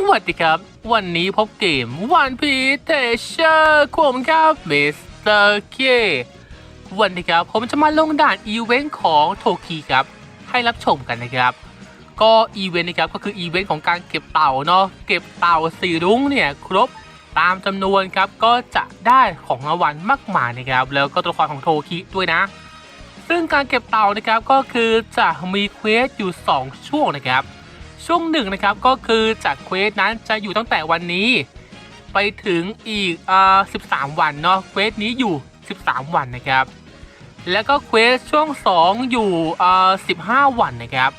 วัสดีครับ วันนี้พบเกมวันพีเทเชอร์ผมครับมิสเตอร์เควันนี้ครับผมจะมาลงด่านอีเวนต์ของโทคีครับ ให้รับชมกันนะครับ ก็อีเวนต์นะครับก็คืออีเวนต์ของการเก็บเต่าเนาะเก็บเต่าสีรุ้งเนี่ยครบตามจำนวนครับก็จะได้ของรางวัลมากมายนะครับ แล้วก็ตัวละครของโทคิด้วยนะ ซึ่งการเก็บเต่านะครับก็คือจะมีเควสอยู่ 2 ช่วงนะครับ ช่วงหนึ่งนะครับก็คือจากเควสนั้นจะอยู่ตั้งแต่วันนี้ ไปถึงอีกอ่า13วันเนาะเควสนี้อยู่ 13 วันนะครับ แล้วก็เควสช่วง 2 อยู่อ่า15วันนะครับ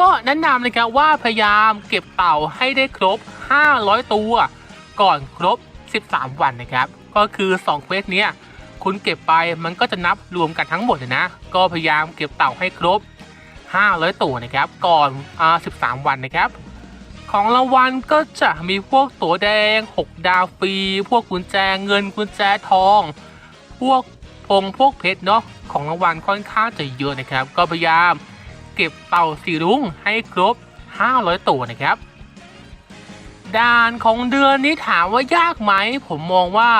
ก็แนะนำนะครับว่าพยายามเก็บเต่าให้ได้ครบ 500 ตัว ก่อนครบ 13 วันนะครับ ก็คือ2เควสเนี้ยคุณเก็บไปมันก็จะนับรวมกันทั้งหมดเลยนะ ก็พยายามเก็บเต่าให้ครบ 500 ตัวนะครับ ก่อนอ่า13 วันนะครับ ของรางวัลก็จะมีพวกตั๋วแดง 6 ดาวฟรี พวกกุญแจเงินกุญแจทอง พวกพงพวกเพชรเนาะ ของรางวัลค่อนข้างจะเยอะนะครับ ก็พยายามเก็บเต่าสีรุ้งให้ครบ 500 ตัวนะครับด่านของเดือนนี้ถามว่ายากไหม ผมมองว่า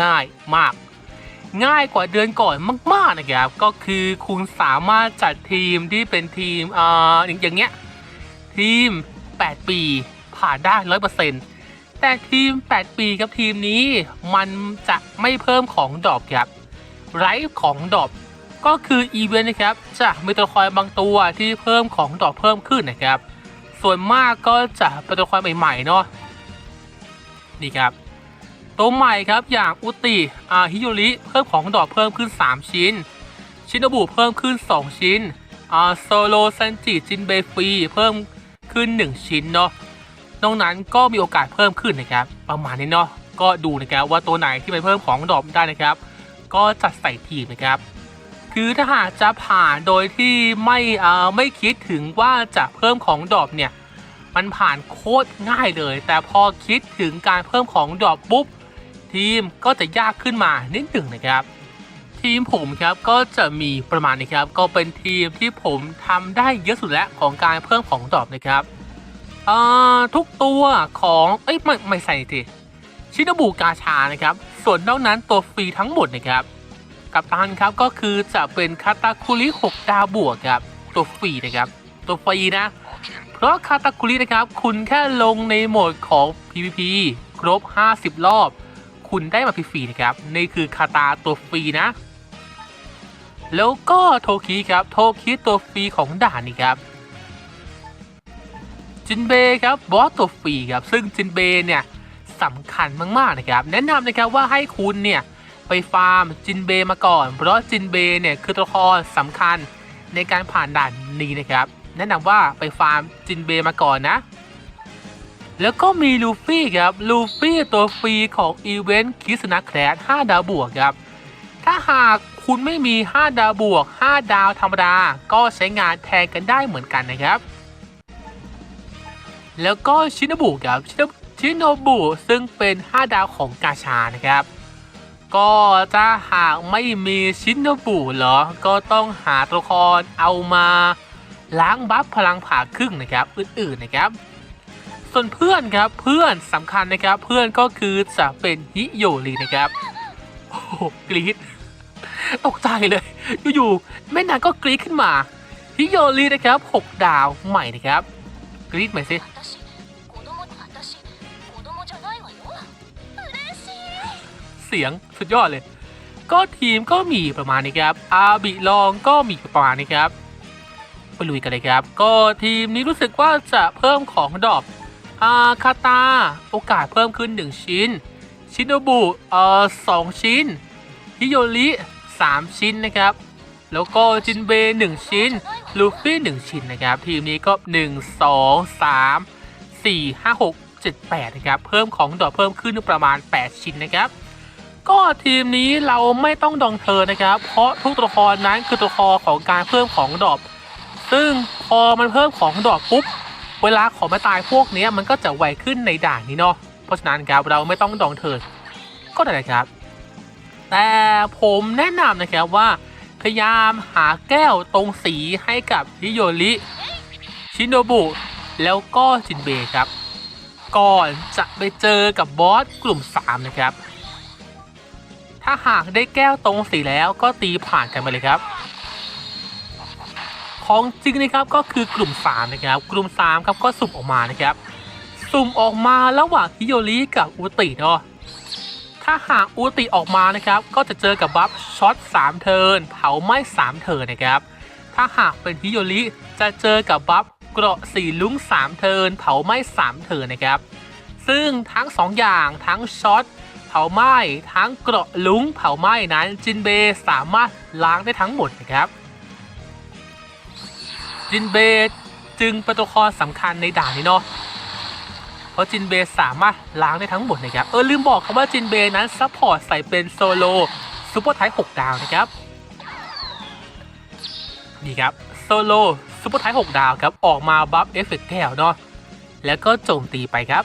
ง่ายมาก ง่ายกว่าเดือนก่อนมาก ๆ นะครับ ก็คือคุณสามารถจัดทีมที่เป็นทีมอ่าอย่างเงี้ย ทีม 8 ปีผ่านได้100%แต่ทีม 8 ปีกับทีมนี้มันจะไม่เพิ่มของดรอปครับไร้ของดรอปก็คืออีเวนต์นะครับจะมีตัวละครบางตัวที่เพิ่มของดรอปเพิ่มขึ้นนะครับ ส่วนมากก็จะเป็นตัวละครใหม่ๆเนาะนี่ครับ ตัวใหม่ครับอย่างอุติอาฮิโยริเพิ่มของดอกเพิ่มขึ้น 3 ชิ้น ชินบุเพิ่มขึ้น 2 ชิ้นอาโซโลซันจิจินเบฟรีเพิ่มขึ้น 1 ชิ้นเนาะนอกนั้นก็มีโอกาสเพิ่มขึ้นนะครับ ประมาณนี้เนาะก็ดูนะครับว่าตัวไหนที่ไปเพิ่มของดอกได้นะครับ ก็จัดใส่ทีมนะครับคือถ้าหากจะผ่านโดยที่ไม่อ่าไม่คิดถึงว่าจะเพิ่มของดอกเนี่ยมันผ่านโคตรง่ายเลย แต่พอคิดถึงการเพิ่มของดอกปุ๊บ ทีมก็จะยากขึ้นมานิดหนึ่งนะครับ ทีมผมครับก็จะมีประมาณนี้ครับ ก็เป็นทีมที่ผมทำได้เยอะสุดแล้วของการเพิ่มของดอกนะครับทุกตัวของเอ้ยไม่ไม่ใส่ทีชินบุกาชานะครับ ส่วนนอกนั้นตัวฟรีทั้งหมดนะครับ กับตันครับก็คือจะเป็นคาตาคุริ6ดาวบวกครับ ตัวฟรีนะครับ ตัวฟรีนะ เพราะคาตาคุรินะครับ คุณแค่ลงในโหมดของ PVP ครบ 50 รอบ คุณได้มาฟรีๆนะครับนี่คือคาตาตัวฟรีนะ แล้วก็โทคิครับโทคิตัวฟรีของด่านนี่ครับจินเบครับบอสตัวฟรีครับซึ่งจินเบเนี่ยสำคัญมากๆนะครับ แนะนำนะครับว่าให้คุณเนี่ยไปฟาร์มจินเบมาก่อน เพราะจินเบเนี่ยคือตัวละครสำคัญในการผ่านด่านนี้นะครับ แนะนำว่าไปฟาร์มจินเบมาก่อนนะ แล้วก็มีลูฟี่ครับ ลูฟี่ตัวฟรีของอีเวนต์คิสนาแคลส5ดาวบวกครับ ถ้าหากคุณไม่มี 5 ดาวบวก 5 ดาวธรรมดา ก็ใช้งานแทนกันได้เหมือนกันนะครับ แล้วก็ชินโนบุครับ ชินโนชิโนบุซึ่งเป็น 5 ดาวของกาชานะครับ ก็ถ้าหากไม่มีชินโนบุเหรอ ก็ต้องหาตัวละครเอามาล้างบัฟพลังผ่าครึ่งนะครับ อื่นๆนะครับ ส่วนเพื่อนครับเพื่อนสำคัญนะครับ เพื่อนก็คือจะเป็นฮิโยรินะครับโอ้กรี๊ดตกใจเลย อยู่ๆแม่นางก็กรี๊ดขึ้นมาฮิโยรินะครับหกดาวใหม่นะครับ กรี๊ดใหม่สิเสียงสุดยอดเลย ก็ทีมก็มีประมาณนี้ครับ อาบิลองก็มีประมาณนี้ครับไปลุยกันเลยครับ ก็ทีมนี้รู้สึกว่าจะเพิ่มของดอก อาคาตา โอกาสเพิ่มขึ้น 1 ชิ้น ชินโนบุเอ่อสองชิ้น ฮิโยริ 3 ชิ้นนะครับ แล้วก็จินเบย์1ชิ้น ลูฟี่ 1 ชิ้นนะครับ ทีมนี้ก็ 1 2 3 4 5 6 7 8นะครับเพิ่มของดอกเพิ่มขึ้นประมาณ 8 ชิ้นนะครับ ก็ทีมนี้เราไม่ต้องดองเธอนะครับ เพราะทุกตัวละครนั้นคือตัวละครของการเพิ่มของดอกซึ่งพอมันเพิ่มของดอกปุ๊บ เวลาของมาตายพวกนี้มันก็จะไวขึ้นในด่านนี้เนาะเพราะฉะนั้นครับเราไม่ต้องดองเธอก็ได้ครับ แต่ผมแนะนำนะครับว่า พยายามหาแก้วตรงสีให้กับฮิโยริชินโนบุแล้วก็จินเบครับ ก่อนจะไปเจอกับบอสกลุ่ม 3 นะครับ ถ้าหากได้แก้วตรงสีแล้วก็ตีผ่านกันไปเลยครับ ของจริงนะครับก็คือกลุ่ม3นะครับกลุ่ม3ครับก็สุ่มออกมานะครับ สุ่มออกมาระหว่างฮิโยริกับอุติเนาะถ้าหากอุติออกมานะครับก็จะเจอกับบัฟช็อต3เทิร์นเผาไหม้3เทิร์นนะครับ ถ้าหากเป็นฮิโยริจะเจอกับบัฟเกราะสีลุ้ง3เทิร์นเผาไหม้3เทิร์นนะครับ ซึ่งทั้ง 2 อย่างทั้งช็อตเผาไหม้ทั้งเกราะลุ้งเผาไหม้นั้นจินเบสามารถล้างได้ทั้งหมดนะครับ จินเบจึงเป็นตัวละครสำคัญในด่านนี้เนาะเพราะจินเบสามารถล้างได้ทั้งหมดนะครับเออลืมบอกครับว่าจินเบนั้นซัพพอร์ตใส่เป็นโซโลซูเปอร์ไทป์6ดาวนะครับนี่ครับโซโลซูเปอร์ไทป์6ดาวครับออกมาบัฟเอฟเฟกต์แถวเนาะแล้วก็โจมตีไปครับ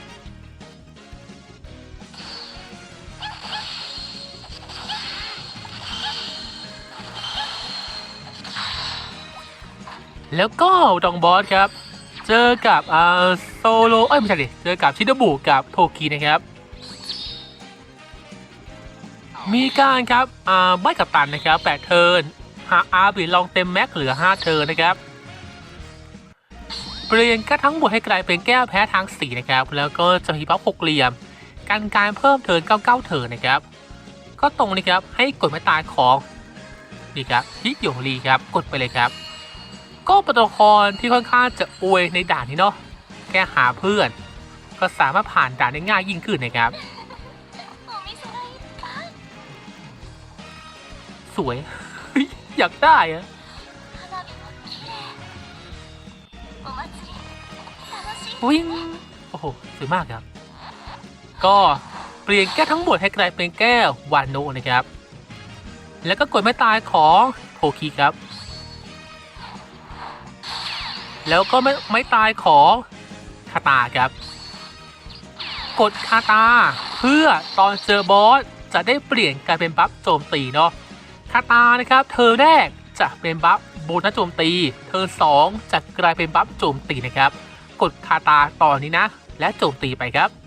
แล้วก็ดองบอสครับ เจอกับอ่าโซโลเอ้ยไม่ใช่ดิเจอกับชิดบุกับโทคีนะครับ มีการครับอ่าใบกับตันนะครับ8เทิร์นหากอาร์บีลองเต็มแม็กเหลือ 5 เทิร์นนะครับเปลี่ยนก็ทั้งหมดให้กลายเป็นแก้วแพ้ทางสีนะครับ แล้วก็จะมีบัฟหกเหลี่ยมการการเพิ่มเทิร์น99 เทิร์นนะครับ ก็ตรงนะครับให้กดไม่ตายของนี่ครับฮิโยรีครับกดไปเลยครับ ก็ปตัวลครที่ค่อนข้างจะอวยในด่านนี้เนาะแค่หาเพื่อน ก็สามารถผ่านด่านได้ง่ายยิ่งขึ้นนะครับ สวย อยากได้อะวิ่งโอ้โหสวยมากครับ ก็เปลี่ยนแก้วทั้งหมดให้กลายเป็นแก้ววานโนนะครับ แล้วก็กดไม่ตายของโทคีครับ แล้วก็ไม่ไม่ตายของคาตาครับ กดคาตาเพื่อตอนเจอบอสจะได้เปลี่ยนกลายเป็นบัฟโจมตีเนาะคาตานะครับเธอแรกจะเป็นบัฟโบนัสโจมตี เธอสองจะกลายเป็นบัฟโจมตีนะครับ กดคาตาตอนนี้นะ และโจมตีไปครับ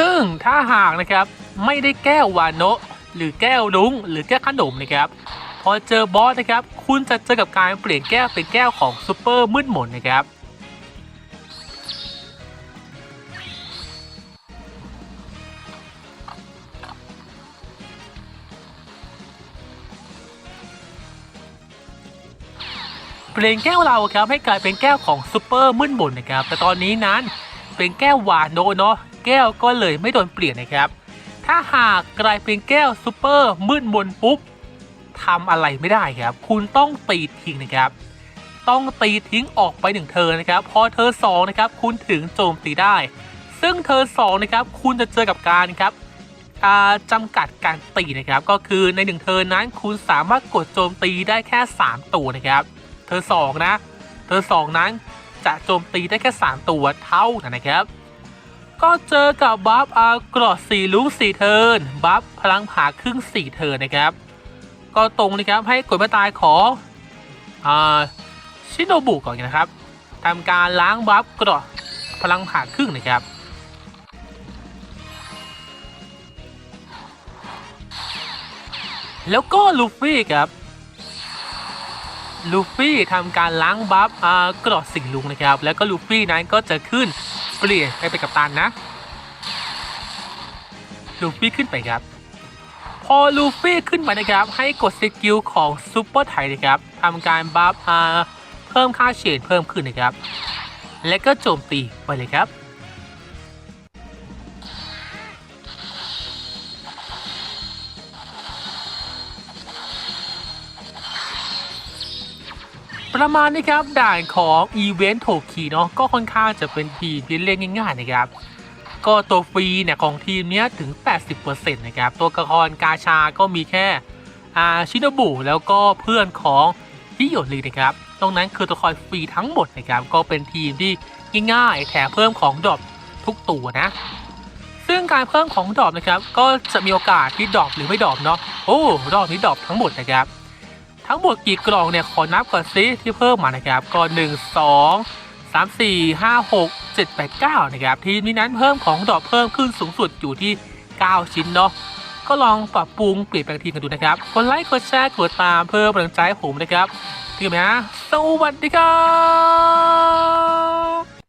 ซึ่งถ้าหากนะครับไม่ได้แก้ววานโนะหรือแก้วลุงหรือแก้วขนมนะครับ พอเจอบอสนะครับ คุณจะเจอกับการเปลี่ยนแก้วเป็นแก้วของซูเปอร์มืดมนนะครับเปลี่ยนแก้วเราครับให้กลายเป็นแก้วของซูเปอร์มืดมนนะครับ แต่ตอนนี้นั้นเป็นแก้ววานโนะเนาะ แก้วก็เลยไม่โดนเปลี่ยนนะครับ ถ้าหากกลายเป็นแก้วซูเปอร์มืดมนปุ๊บทำอะไรไม่ได้ครับ คุณต้องตีทิ้งนะครับ ต้องตีทิ้งออกไปหนึ่งเทิร์นะครับ พอเธอสองนะครับ คุณถึงโจมตีได้ ซึ่งเธอสองนะครับ คุณจะเจอกับการครับจำกัดการตีนะครับ ก็คือในหนึ่งเทิร์นนั้นคุณสามารถกดโจมตีได้แค่ 3 ตัวนะครับ เธอสองนะ เธอสองนั้นจะโจมตีได้แค่ 3 ตัวเท่านั้นนะครับ ก็เจอกับบัฟอากรอดสี่ลุงสี่เทินบัฟพลังผ่าครึ่งสี่เทินนะครับ ก็ตรงนะครับให้กดมาตายของอ่าชิโนบุก่อนนะครับทำการล้างบัฟกรอดพลังผ่าครึ่งนะครับแล้วก็ลูฟี่ครับ ลูฟี่ทำการล้างบัฟอ่ากรอดสิงลุงนะครับ แล้วก็ลูฟี่นั้นก็จะขึ้น เปลี่ยนไปเป็นกัปตันนะ ลูฟี่ขึ้นไปครับ พอลูฟี่ขึ้นไปนะครับ ให้กดสกิลของซูเปอร์ไทนะครับทำการบัฟเพิ่มค่าเฉดเพิ่มขึ้นนะครับ และก็โจมตีไปเลยครับ ประมาณนี้ครับด่านของอีเวนต์โทคีเนาะก็ค่อนข้างจะเป็นทีมที่เล่นง่ายๆนะครับ ก็ตัวฟรีเนี่ยของทีมเนี้ยถึง 80%นะครับ ตัวกระคอนกาชาก็มีแค่อาชิโนบุแล้วก็เพื่อนของฮิโยรินะครับ ตรงนั้นคือตัวละครฟรีทั้งหมดนะครับ ก็เป็นทีมที่ง่ายๆแถมเพิ่มของดรอปทุกตัวนะซซึ่งการเพิ่มของดรอปนะครับ ก็จะมีโอกาสที่ดรอปหรือไม่ดรอปเนาะ โอ้ รอบนี้ดรอปทั้งหมดนะครับ ทั้งหมดกี่กล่องเนี่ยขอนับก่อนซิที่เพิ่มมานะครับก็1 2 3 4 5 6 7 8 9นะครับทีนี้นั้นเพิ่มของดอปเพิ่มขึ้นสูงสุดอยู่ที่ 9 ชิ้นเนาะก็ลองปรับปรุงเปลี่ยนแปลงทีกันดูนะครับกดไลค์กดแชร์กดตามเพิ่มกำลังใจผมนะครับถึงไหมฮะสวัสดีครับ